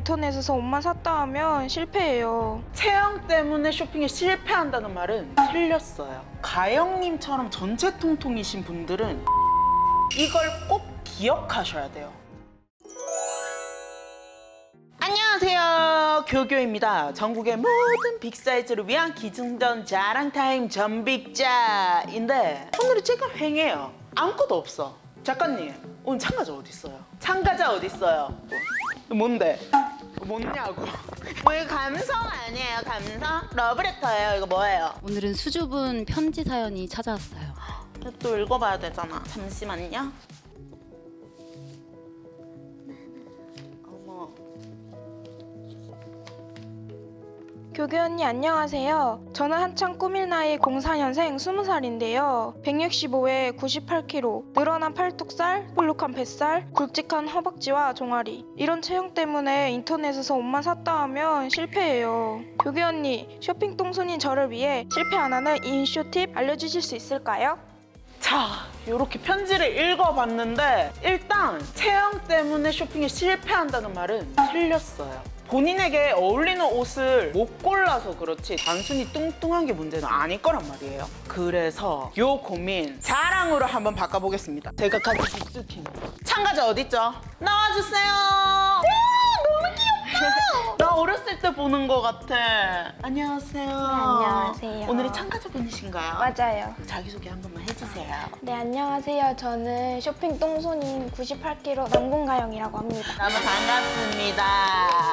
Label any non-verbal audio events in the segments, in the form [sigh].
인터넷에서 옷만 샀다 하면 실패해요. 체형 때문에 쇼핑에 실패한다는 말은 틀렸어요. 가영님처럼 전체 통통이신 분들은 이걸 꼭 기억하셔야 돼요. 안녕하세요. 교교입니다. 전국의 모든 빅사이즈를 위한 기승전 자랑타임 전빅자인데 오늘은 제가 횡해요. 아무것도 없어. 작가님, 오늘 참가자 어디 있어요? 참가자 어디 있어요? 뭔데? 뭐냐고. [laughs] 뭐 이거 감성 아니에요, 감성? 러브레터예요. 이거 뭐예요? 오늘은 수줍은 편지 사연이 찾아왔어요. [gasps] 또 읽어봐야 되잖아. 잠시만요. 교교 언니 안녕하세요. 저는 한창 꾸밀 나이 04년생 20살인데요. 165에 98kg, 늘어난 팔뚝살, 볼록한 뱃살, 굵직한 허벅지와 종아리. 이런 체형 때문에 인터넷에서 옷만 샀다 하면 실패해요. 교교 언니, 쇼핑 똥손인 저를 위해 실패 안 하는 인쇼 팁 알려주실 수 있을까요? 자, 이렇게 편지를 읽어봤는데 일단 체형 때문에 쇼핑에 실패한다는 말은 틀렸어요. 본인에게 어울리는 옷을 못 골라서 그렇지 단순히 뚱뚱한 게 문제는 아닐 거란 말이에요. 그래서 요 고민 자랑으로 한번 바꿔보겠습니다. 제가 가진 익숙한 참가자 어딨죠? 나와주세요. 와, 너무 귀엽다. [laughs] 나 어렸을 때 보는 것 같아. 안녕하세요. 안녕하세요. 오늘의 참가자분이신가요? 맞아요. 자기소개 한 번만 해주세요. 네, 안녕하세요. 저는 쇼핑 똥손인 98kg 남궁가영이라고 합니다. 너무 반갑습니다.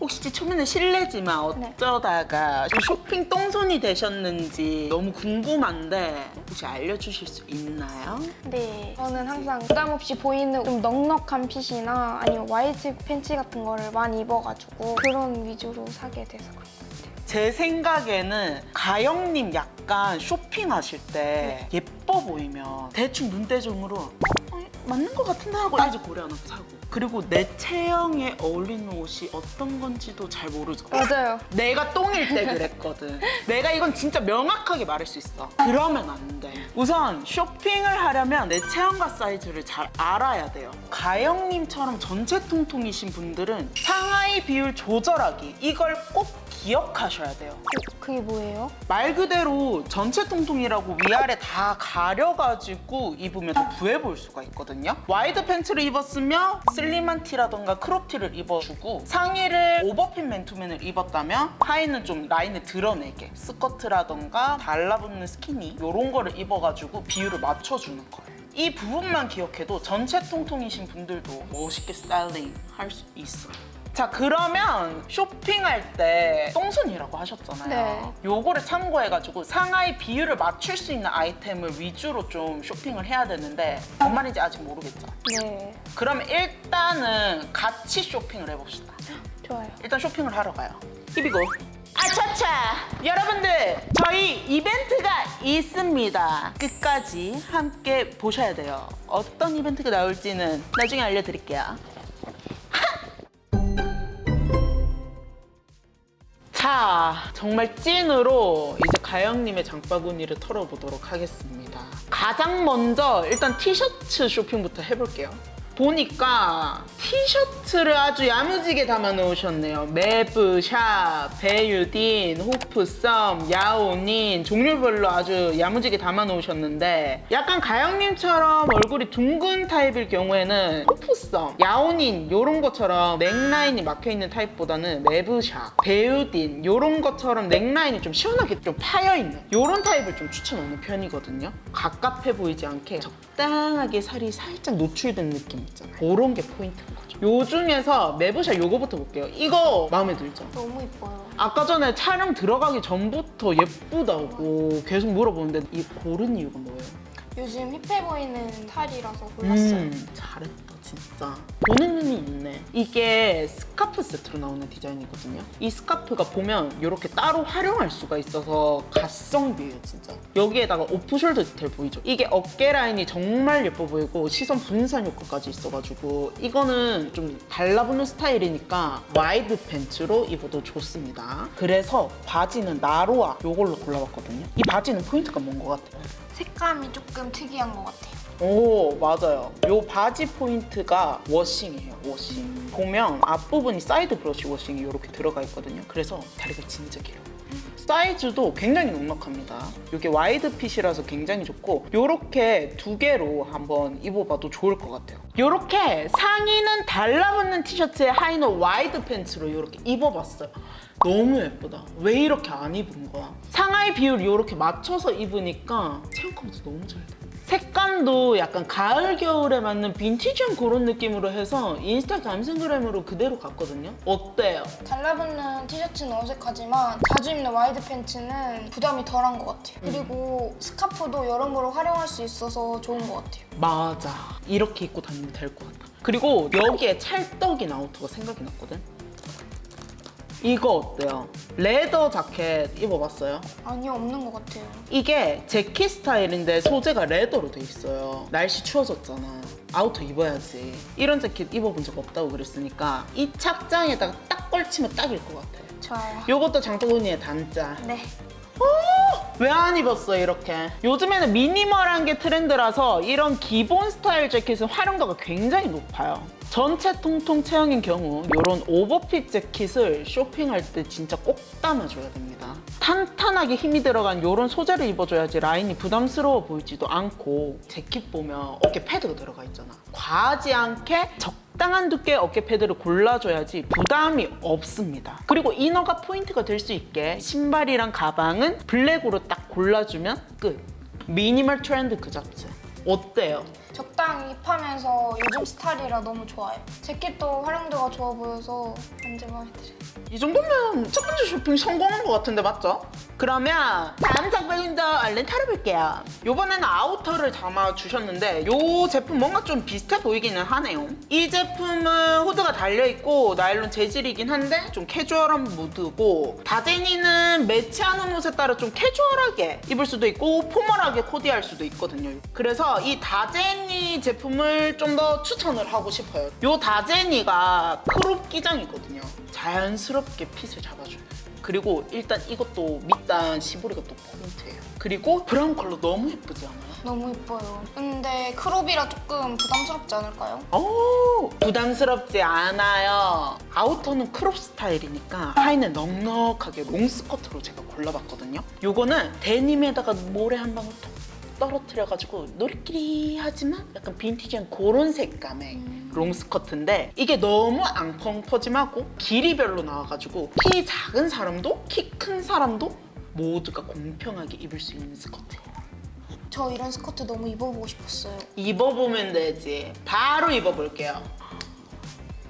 혹시 초면에 실례지만 네. 어쩌다가 좀 쇼핑 똥손이 되셨는지 너무 궁금한데 혹시 알려주실 수 있나요? 네, 저는 항상 부담 없이 보이는 좀 넉넉한 핏이나 아니면 와이드 팬츠 같은 거를 많이 입어가지고 그런 위주로 사게 돼서 그런 것 같아요. 제 생각에는 가영님 약간 쇼핑하실 때 예뻐 보이면 대충 눈대중으로 어, 맞는 것 같은데 하고 이제 고려 하나 사고 그리고 내 체형에 어울리는 옷이 어떤 건지도 잘 모르죠. 맞아요. 내가 똥일 때 그랬거든. [laughs] 내가 이건 진짜 명확하게 말할 수 있어. 그러면 안 돼. 우선 쇼핑을 하려면 내 체형과 사이즈를 잘 알아야 돼요. 가영님처럼 전체 통통이신 분들은 상하이 비율 조절하기 이걸 꼭 기억하셔야 돼요. 그게 뭐예요? 말 그대로 전체 통통이라고 위아래 다 가려가지고 입으면 더 부해 보일 수가 있거든요. 와이드 팬츠를 입었으면 슬림한 티라던가 크롭 티를 입어주고 상의를 오버핏 맨투맨을 입었다면 하의는 좀 라인을 드러내게 스커트라던가 달라붙는 스키니 이런 거를 입어가지고 비율을 맞춰주는 거예요. 이 부분만 기억해도 전체 통통이신 분들도 멋있게 스타일링 할 수 있어요. 자 그러면 쇼핑할 때 똥손이라고 하셨잖아요. 네. 요거를 참고해가지고 상하이 비율을 맞출 수 있는 아이템을 위주로 좀 쇼핑을 해야 되는데 뭔 말인지 아직 모르겠죠. 네, 그러면 일단은 같이 쇼핑을 해봅시다. 좋아요. 일단 쇼핑을 하러 가요. 히비고. 아차차! 여러분들, 저희 이벤트가 있습니다. 끝까지 함께 보셔야 돼요. 어떤 이벤트가 나올지는 나중에 알려드릴게요. 자, 정말 찐으로 이제 가영님의 장바구니를 털어보도록 하겠습니다. 가장 먼저 일단 티셔츠 쇼핑부터 해볼게요. 보니까 티셔츠를 아주 야무지게 담아 놓으셨네요. 매브, 샵, 베유딘, 호프썸, 야오닌 종류별로 아주 야무지게 담아 놓으셨는데 약간 가영님처럼 얼굴이 둥근 타입일 경우에는 호프썸, 야오닌 이런 것처럼 넥라인이 막혀 있는 타입보다는 매브샵, 베유딘 이런 것처럼 넥라인이 좀 시원하게 좀 파여 있는 이런 타입을 좀 추천하는 편이거든요. 갑갑해 보이지 않게 적당하게 살이 살짝 노출된 느낌 있잖아요. 그런 게 포인트인 거죠. 요 중에서 매브샵 요거부터 볼게요. 이거 마음에 들죠? 너무 이뻐요. 아까 전에 촬영 들어가기 전부터 예쁘다고 계속 물어보는데 이 고른 이유가 뭐예요? 요즘 힙해 보이는 탈이라서 골랐어요. 음, 잘했다 진짜. 보는 눈이 있네. 이게 스카프 세트로 나오는 디자인이거든요. 이 스카프가 보면 이렇게 따로 활용할 수가 있어서 가성비예요 진짜. 여기에다가 오프숄더 디테일 보이죠? 이게 어깨 라인이 정말 예뻐 보이고 시선 분산 효과까지 있어가지고 이거는 좀 달라붙는 스타일이니까 와이드 팬츠로 입어도 좋습니다. 그래서 바지는 나로아 이걸로 골라봤거든요. 이 바지는 포인트가 뭔 것 같아요? 색감이 조금 특이한 것 같아요. 오 맞아요. 요 바지 포인트가 워싱이에요 워싱. 보면 앞부분이 사이드 브러쉬 워싱이 이렇게 들어가 있거든요. 그래서 다리가 진짜 길어요. 사이즈도 굉장히 넉넉합니다. 이게 와이드 핏이라서 굉장히 좋고 이렇게 두 개로 한번 입어봐도 좋을 것 같아요. 이렇게 상의는 달라붙는 티셔츠에 하의는 와이드 팬츠로 이렇게 입어봤어요. 너무 예쁘다. 왜 이렇게 안 입은 거야? 상하이 비율 이렇게 맞춰서 입으니까 체형감도 너무 잘 돼. 색감도 약간 가을 겨울에 맞는 빈티지한 그런 느낌으로 해서 인스타 감성그램으로 그대로 갔거든요. 어때요? 달라붙는 티셔츠는 어색하지만 자주 입는 와이드 팬츠는 부담이 덜한 것 같아요. 그리고 스카프도 여러모로 활용할 수 있어서 좋은 것 같아요. 맞아. 이렇게 입고 다니면 될 것 같다. 그리고 여기에 찰떡인 아우터가 생각이 났거든. 이거 어때요? 레더 자켓 입어봤어요? 아니요, 없는 것 같아요. 이게 재킷 스타일인데 소재가 레더로 돼 있어요. 날씨 추워졌잖아. 아우터 입어야지. 이런 재킷 입어본 적 없다고 그랬으니까 이 착장에다가 딱 걸치면 딱일 것 같아. 좋아요. 요것도 장바구니의 단자. 네. 왜 안 입었어 이렇게? 요즘에는 미니멀한 게 트렌드라서 이런 기본 스타일 재킷은 활용도가 굉장히 높아요. 전체 통통 체형인 경우 이런 오버핏 재킷을 쇼핑할 때 진짜 꼭 담아줘야 됩니다. 탄탄하게 힘이 들어간 이런 소재를 입어줘야지 라인이 부담스러워 보이지도 않고 재킷 보면 어깨 패드가 들어가 있잖아. 과하지 않게 적당한 두께 어깨 패드를 골라줘야지 부담이 없습니다. 그리고 이너가 포인트가 될 수 있게 신발이랑 가방은 블랙으로 딱 골라주면 끝. 미니멀 트렌드 그 자체. 어때요? 적당히 힙하면서 요즘 스타일이라 너무 좋아요. 재킷도 활용도가 좋아 보여서 완전 마음에 들어요. 이 정도면 첫 번째 쇼핑 성공한 것 같은데 맞죠? 그러면 다음 장면도 얼른 털어볼게요. 이번에는 아우터를 담아주셨는데 이 제품 뭔가 좀 비슷해 보이기는 하네요. 이 제품은 후드가 달려있고 나일론 재질이긴 한데 좀 캐주얼한 무드고 다제니는 매치하는 옷에 따라 좀 캐주얼하게 입을 수도 있고 포멀하게 코디할 수도 있거든요. 그래서 이 다제니 제품을 좀 더 추천을 하고 싶어요. 이 다제니가 크롭 기장이거든요. 자연스럽게 핏을 잡아줘요. 그리고 일단 이것도 밑단 시보리가 또 포인트예요. 그리고 브라운 컬러 너무 예쁘지 않아요? 너무 예뻐요. 근데 크롭이라 조금 부담스럽지 않을까요? 오 부담스럽지 않아요. 아우터는 크롭 스타일이니까 하의는 넉넉하게 롱스커트로 제가 골라봤거든요. 요거는 데님에다가 모래 한 방울 톡 떨어뜨려가지고 노리끼리 하지만 약간 빈티지한 그런 색감의 롱스커트인데 이게 너무 앙펑 퍼짐하고 길이별로 나와가지고 키 작은 사람도 키 큰 사람도 모두가 공평하게 입을 수 있는 스커트예요. 저 이런 스커트 너무 입어보고 싶었어요. 입어보면 되지. 바로 입어볼게요.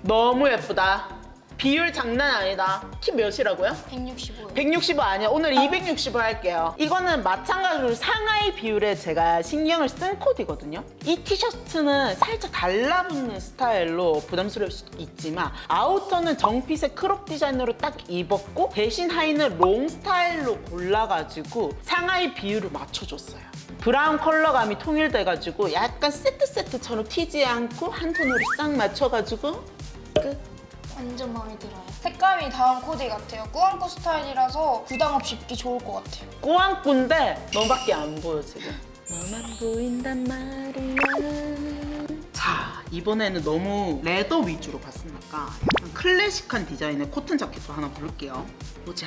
너무 예쁘다. 비율 장난 아니다. 키 몇이라고요? 165요. 165 아니야. 오늘 265 할게요. 이거는 마찬가지로 상하이 비율에 제가 신경을 쓴 코디거든요. 이 티셔츠는 살짝 달라붙는 스타일로 부담스러울 수도 있지만 아우터는 정핏의 크롭 디자인으로 딱 입었고 대신 하의는 롱 스타일로 골라가지고 상하이 비율을 맞춰줬어요. 브라운 컬러감이 통일돼가지고 약간 세트 세트처럼 튀지 않고 한 톤으로 싹 맞춰가지고 끝. 완전 마음에 들어요. 색감이 다음 코디 같아요. 꾸안꾸 스타일이라서 부담 없이 입기 좋을 것 같아요. 꾸안꾸인데 너밖에 안 보여 지금 너만 보인단 말이야 자 이번에는 너무 레더 위주로 봤으니까 약간 클래식한 디자인의 코튼 자켓도 하나 볼게요 보자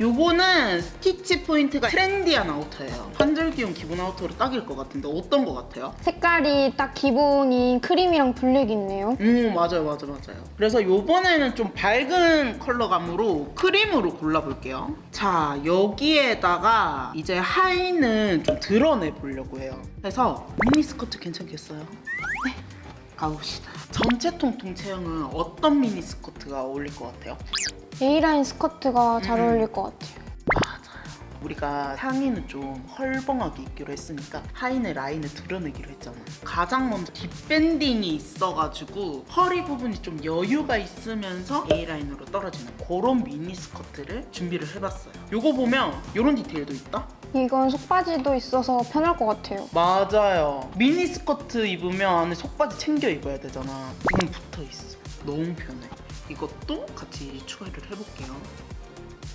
요거는 스티치 포인트가 트렌디한 아우터예요 환절기용 기본 아우터로 딱일 것 같은데 어떤 것 같아요? 색깔이 딱 기본인 크림이랑 블랙이 있네요. 음 맞아요 맞아요 맞아요 그래서 요번에는 좀 밝은 컬러감으로 크림으로 골라볼게요 자 여기에다가 이제 하의는 좀 드러내 보려고 해요 그래서 미니스커트 괜찮겠어요? 네 가봅시다 전체 통통 체형은 어떤 미니스커트가 어울릴 것 같아요? A라인 스커트가 잘 음. 어울릴 것 같아요. 맞아요 우리가 상의는 좀 헐벙하게 입기로 했으니까 하의는 라인을 드러내기로 했잖아. 가장 먼저 뒷밴딩이 있어가지고 허리 부분이 좀 여유가 있으면서 A 라인으로 떨어지는 그런 미니 스커트를 준비를 해봤어요. 요거 보면 이런 디테일도 있다. 이건 속바지도 있어서 편할 것 같아요. 맞아요. 미니 스커트 입으면 안에 속바지 챙겨 입어야 되잖아. 이건 붙어 있어. 너무 편해. 이것도 같이 추가를 해볼게요.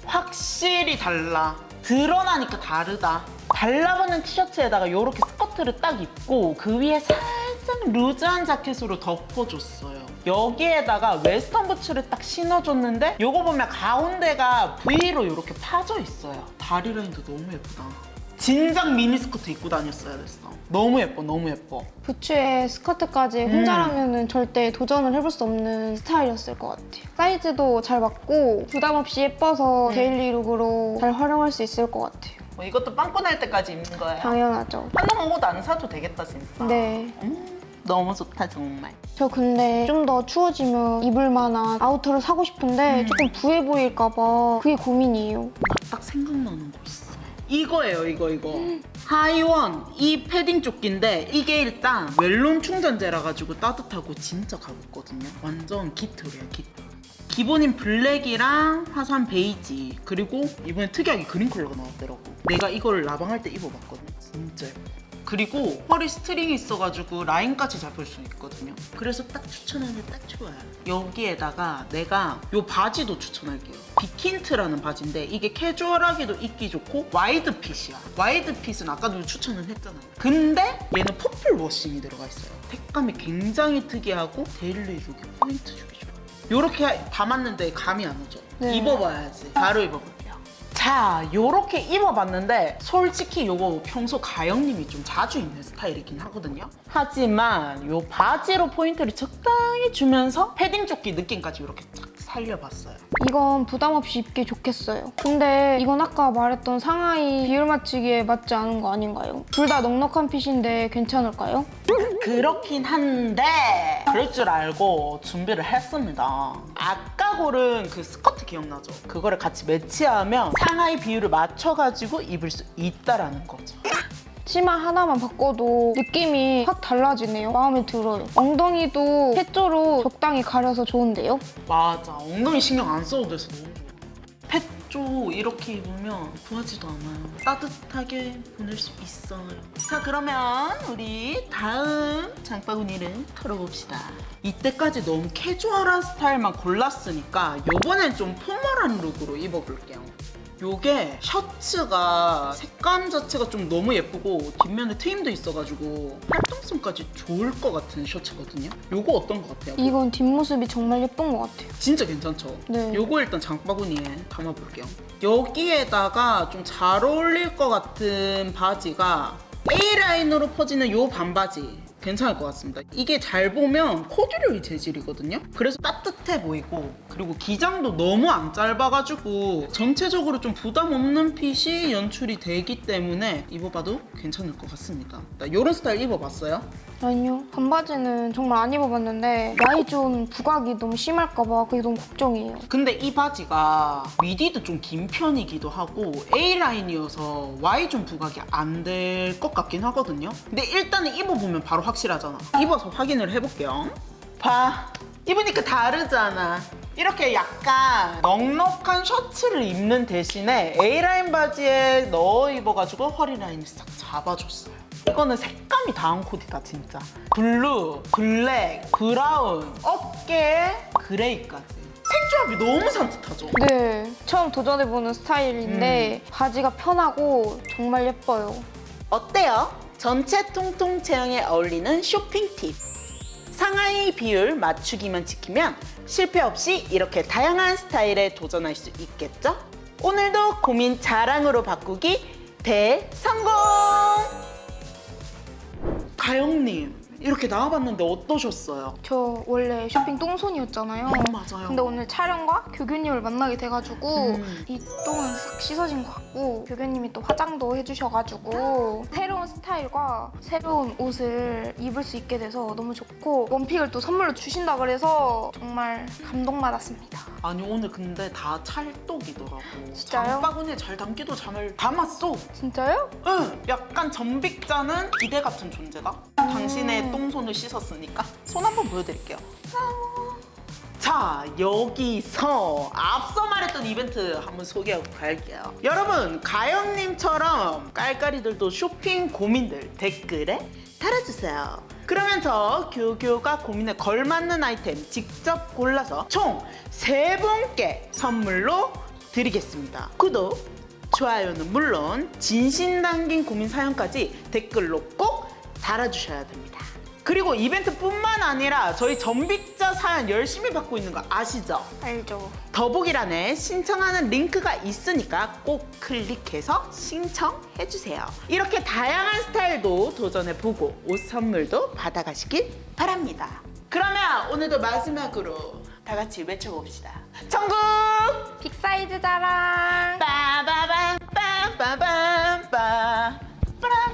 확실히 달라. 드러나니까 다르다. 발라붙는 티셔츠에다가 이렇게 스커트를 딱 입고 그 위에 살짝 루즈한 자켓으로 덮어줬어요. 여기에다가 웨스턴 부츠를 딱 신어줬는데 요거 보면 가운데가 V로 이렇게 파져 있어요. 다리 라인도 너무 예쁘다. 진작 미니스커트 입고 다녔어야 됐어. 너무 예뻐, 너무 예뻐. 부츠에 스커트까지 음. 혼자라면 절대 도전을 해볼 수 없는 스타일이었을 것 같아요. 사이즈도 잘 맞고 부담 없이 예뻐서 음. 데일리룩으로 잘 활용할 수 있을 것 같아요. 뭐 이것도 빵꾸 날 때까지 입는 거예요. 당연하죠. 옷안 사도 되겠다, 진짜. 네. 음, 너무 좋다, 정말. 저 근데 좀 더 추워지면 입을 만한 아우터를 사고 싶은데 음. 조금 부해 보일까봐 그게 고민이에요. 딱 생각나는 거 있어. 이거예요, 이거, 이거. 하이원 이 패딩 조끼인데 이게 일단 멜론 충전재라 가지고 따뜻하고 진짜 가볍거든요. 완전 깃털이야, 깃털. 기본인 블랙이랑 화산 베이지 그리고 이번에 특이하게 그린 컬러가 나왔더라고. 내가 이걸 라방할 때 입어봤거든. 진짜 예뻐. 그리고 허리 스트링이 있어가지고 라인까지 잡을 수 있거든요. 그래서 딱 추천하면 딱 좋아요. 여기에다가 내가 이 바지도 추천할게요. 비킨트라는 바지인데 이게 캐주얼하게도 입기 좋고 와이드 핏이야. 와이드 핏은 아까도 추천을 했잖아요. 근데 얘는 퍼플 워싱이 들어가 있어요. 색감이 굉장히 특이하고 데일리룩에 포인트 주기 좋아요. 이렇게 담았는데 감이 안 오죠? 네. 입어봐야지. 바로 입어볼게요. 자, 요렇게 입어봤는데 솔직히 요거 평소 가영님이 좀 자주 입는 스타일이긴 하거든요. 하지만 요 바지로 포인트를 적당히 주면서 패딩 조끼 느낌까지 이렇게 쫙 살려봤어요. 이건 부담 없이 입기 좋겠어요. 근데 이건 아까 말했던 상하이 비율 맞추기에 맞지 않은 거 아닌가요? 둘 다 넉넉한 핏인데 괜찮을까요? 그렇긴 한데 그럴 줄 알고 준비를 했습니다. 아까 고른 그 스커트 기억나죠? 그거를 같이 매치하면 상하이 비율을 맞춰가지고 입을 수 있다라는 거죠. 치마 하나만 바꿔도 느낌이 확 달라지네요. 마음에 들어요. 엉덩이도 펫조로 적당히 가려서 좋은데요? 맞아 엉덩이 신경 안 써도 돼서 너무 펫조 이렇게 입으면 부하지도 않아요. 따뜻하게 보낼 수 있어요. 자 그러면 우리 다음 장바구니를 털어봅시다. 이때까지 너무 캐주얼한 스타일만 골랐으니까 이번엔 좀 포멀한 룩으로 입어볼게요. 요게 셔츠가 색감 자체가 좀 너무 예쁘고 뒷면에 트임도 있어가지고 활동성까지 좋을 것 같은 셔츠거든요 요거 어떤 것 같아요? 이건 뒷모습이 정말 예쁜 것 같아요. 진짜 괜찮죠? 네. 요거 일단 장바구니에 담아볼게요. 여기에다가 좀 잘 어울릴 것 같은 바지가 A라인으로 퍼지는 요 반바지. 괜찮을 것 같습니다. 이게 잘 보면 코듀로이 재질이거든요. 그래서 따뜻해 보이고 그리고 기장도 너무 안 짧아가지고 전체적으로 좀 부담 없는 핏이 연출이 되기 때문에 입어봐도 괜찮을 것 같습니다. 이런 스타일 입어봤어요? 아니요. 반바지는 정말 안 입어봤는데 Y존 부각이 너무 심할까봐 그게 너무 걱정이에요. 근데 이 바지가 미디도 좀 긴 편이기도 하고 A라인이어서 Y존 부각이 안 될 것 같긴 하거든요. 근데 일단은 입어보면 바로 확 실하잖아. 입어서 확인을 해볼게요. 봐. 입으니까 다르잖아. 이렇게 약간 넉넉한 셔츠를 입는 대신에 A라인 바지에 넣어 입어가지고 허리 라인을 싹 잡아줬어요. 이거는 색감이 다음 코디다 진짜. 블루, 블랙, 브라운, 어깨, 그레이까지. 색조합이 너무 산뜻하죠? 네. 처음 도전해보는 스타일인데 바지가 편하고 정말 예뻐요. 어때요? 전체 통통 체형에 어울리는 쇼핑 팁. 상하이 비율 맞추기만 지키면 실패 없이 이렇게 다양한 스타일에 도전할 수 있겠죠? 오늘도 고민 자랑으로 바꾸기 대성공! 가영님, 이렇게 나와봤는데 어떠셨어요? 저 원래 쇼핑 똥손이었잖아요. 음, 맞아요. 근데 오늘 촬영과 교교님을 만나게 돼가지고 음. 이 똥은 싹 씻어진 것 같고 교교님이 또 화장도 해주셔가지고 새로운 스타일과 새로운 옷을 입을 수 있게 돼서 너무 좋고 원픽을 또 선물로 주신다 그래서 정말 감동받았습니다. 아니 오늘 근데 다 찰떡이더라고. 진짜요? 장바구니에 잘 담기도 잘 담았어. 진짜요? 응, 약간 전빅자는 기대 같은 존재다. 당신의 똥손을 씻었으니까 손 한번 보여드릴게요. 자, 여기서 앞서 말했던 이벤트 한번 소개하고 갈게요. 여러분, 가영님처럼 깔깔이들도 쇼핑 고민들 댓글에 달아주세요. 그러면서 교교가 고민에 걸맞는 아이템 직접 골라서 총 세분께 선물로 드리겠습니다. 구독, 좋아요는 물론 진심 담긴 고민 사연까지 댓글로 꼭 달아주셔야 됩니다. 그리고 이벤트뿐만 아니라 저희 전빅자 사연 열심히 받고 있는 거 아시죠? 알죠. 더보기란에 신청하는 링크가 있으니까 꼭 클릭해서 신청해주세요. 이렇게 다양한 스타일도 도전해보고 옷 선물도 받아가시길 바랍니다. 그러면 오늘도 마지막으로 다 같이 외쳐봅시다. 천국! 빅사이즈 자랑. 빠바밤 빠바밤 빠 빠라